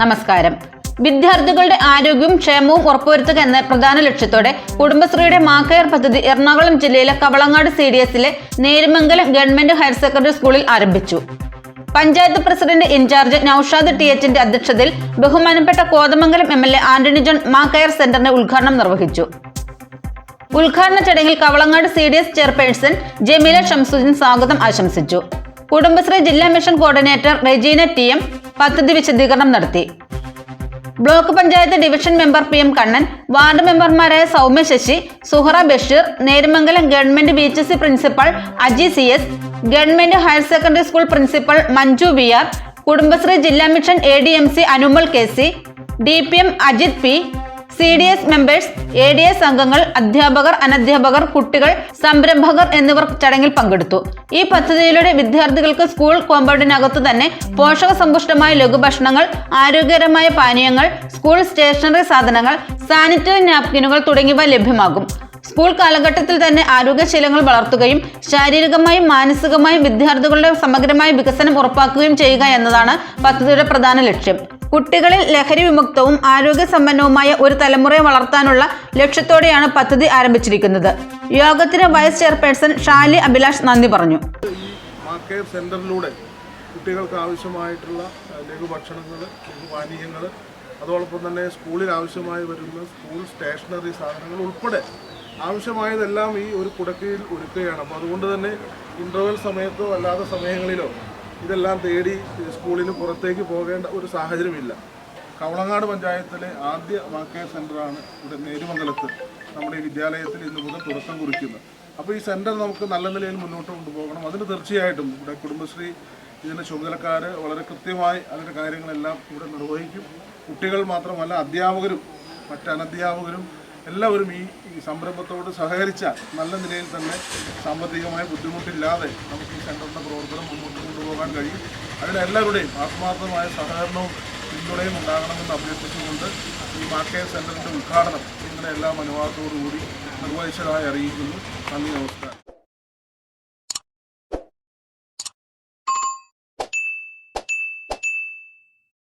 നമസ്കാരം. വിദ്യാർത്ഥികളുടെ ആരോഗ്യവും ക്ഷേമവും ഉറപ്പുവരുത്തുക എന്ന പ്രധാന ലക്ഷ്യത്തോടെ കുടുംബശ്രീയുടെ മാക്കയർ പദ്ധതി എറണാകുളം ജില്ലയിലെ കവളങ്ങാട് സി ഡി എസിലെ നേരുമംഗലം ഗവൺമെന്റ് ഹയർ സെക്കൻഡറി സ്കൂളിൽ ആരംഭിച്ചു. Panchayat president incharge Noushad T എച്ചിന്റെ അധ്യക്ഷതയിൽ ബഹുമാനപ്പെട്ട Kothamangalam M L A Antony John മാക്കയർ സെന്ററിന്റെ ഉദ്ഘാടനം നിർവഹിച്ചു. ഉദ്ഘാടന ചടങ്ങിൽ Kavalangad C D S chairperson Jameela Shamsudheen സ്വാഗതം ആശംസിച്ചു. കുടുംബശ്രീ ജില്ലാ mission coordinator Regina T M പദ്ധതി വിശദീകരണം നടത്തി. Block panchayat division member P M Kannan ward മെമ്പർമാരായ Soumya Sasi Suhara Basheer Nerumangalam government B H C principal Aji C S government higher secondary school principal Manju V R Kudumbashree ജില്ലാ mission A D M C Anumal K C D P M Ajith P C D S members A D S അംഗങ്ങൾ അധ്യാപകർ അനധ്യാപകർ കുട്ടികൾ സംരംഭകർ എന്നിവർ ചടങ്ങിൽ പങ്കെടുത്തു. ഈ പദ്ധതിയിലൂടെ വിദ്യാർത്ഥികൾക്ക് സ്കൂൾ കോമ്പൗണ്ടിനകത്തു തന്നെ പോഷക സമ്പുഷ്ടമായ ലഘുഭക്ഷണങ്ങൾ ആരോഗ്യകരമായ പാനീയങ്ങൾ സ്കൂൾ സ്റ്റേഷനറി സാധനങ്ങൾ സാനിറ്ററി നാപ്കിനുകൾ തുടങ്ങിയവ ലഭ്യമാകും. സ്കൂൾ കാലഘട്ടത്തിൽ തന്നെ ആരോഗ്യശീലങ്ങൾ വളർത്തുകയും ശാരീരികമായും മാനസികമായും വിദ്യാർത്ഥികളുടെ സമഗ്രമായ വികസനം ഉറപ്പാക്കുകയും ചെയ്യുക എന്നതാണ് പദ്ധതിയുടെ പ്രധാന ലക്ഷ്യം. കുട്ടികളിൽ ലഹരി വിമുക്തവും ആരോഗ്യസമ്പന്നവുമായ ഒരു തലമുറയെ വളർത്താനുള്ള ലക്ഷ്യത്തോടെയാണ് പദ്ധതി ആരംഭിച്ചിരിക്കുന്നത്. യോഗത്തിന് വൈസ് ചെയർപേഴ്സൺ ഷാലി അഭിലാഷ് നന്ദി പറഞ്ഞു. സെന്ററിലൂടെ കുട്ടികൾക്ക് ആവശ്യമായിട്ടുള്ള ലഘുഭക്ഷണങ്ങൾ ലഘുപാനീയങ്ങൾ അതോടൊപ്പം തന്നെ സ്കൂളിൽ ആവശ്യമായി വരുന്ന സ്കൂൾ സ്റ്റേഷനറി സാധനങ്ങൾ ഉൾപ്പെടെ ആവശ്യമായതെല്ലാം ഈ ഒരു കുടക്കയിൽ ഒരുക്കുകയാണ്. അപ്പോൾ അതുകൊണ്ട് തന്നെ ഇന്റർവെൽ സമയത്തോ അല്ലാത്ത സമയങ്ങളിലോ ഇതെല്ലാം തേടി സ്കൂളിന് പുറത്തേക്ക് പോകേണ്ട ഒരു സാഹചര്യമില്ല. കവളങ്ങാട് പഞ്ചായത്തിലെ ആദ്യ വാക്കേ സെന്ററാണ് ഇവിടെ നേരുമംഗലത്ത് നമ്മുടെ ഈ വിദ്യാലയത്തിൽ ഇന്ന് മുതൽ തുടക്കം കുറിക്കുന്നത്. അപ്പോൾ ഈ സെന്റർ നമുക്ക് നല്ല നിലയിൽ മുന്നോട്ട് കൊണ്ടുപോകണം. അതിന് തീർച്ചയായിട്ടും ഇവിടെ കുടുംബശ്രീ ഇതിന്റെ ചുമതലക്കാർ വളരെ കൃത്യമായി അതിന്റെ കാര്യങ്ങളെല്ലാം ഇവിടെ നിർവഹിക്കും. കുട്ടികൾ മാത്രമല്ല അധ്യാപകരും മറ്റ് അനധ്യാപകരും എല്ലാവരും ഈ സംരംഭത്തോട് സഹകരിച്ചാൽ നല്ല നിലയിൽ തന്നെ സാമ്പത്തികമായ ബുദ്ധിമുട്ടില്ലാതെ നമുക്ക് ഈ സെന്ററിന്റെ പ്രവർത്തനം മുന്നോട്ട് കഴിയും. അതിനെല്ലാവരുടെയും ആത്മാർത്ഥമായ സഹകരണവും പിന്തുണയും ഉണ്ടാകണമെന്ന് അഭ്യർത്ഥിച്ചുകൊണ്ട് ഈ മാർക്കറ്റ് സെന്ററിന്റെ ഉദ്ഘാടനം ഇങ്ങനെ എല്ലാം അനുവാദത്തോടുകൂടി നിർവഹിച്ചതായി അറിയിക്കുന്നു. നന്ദി നമസ്കാരം.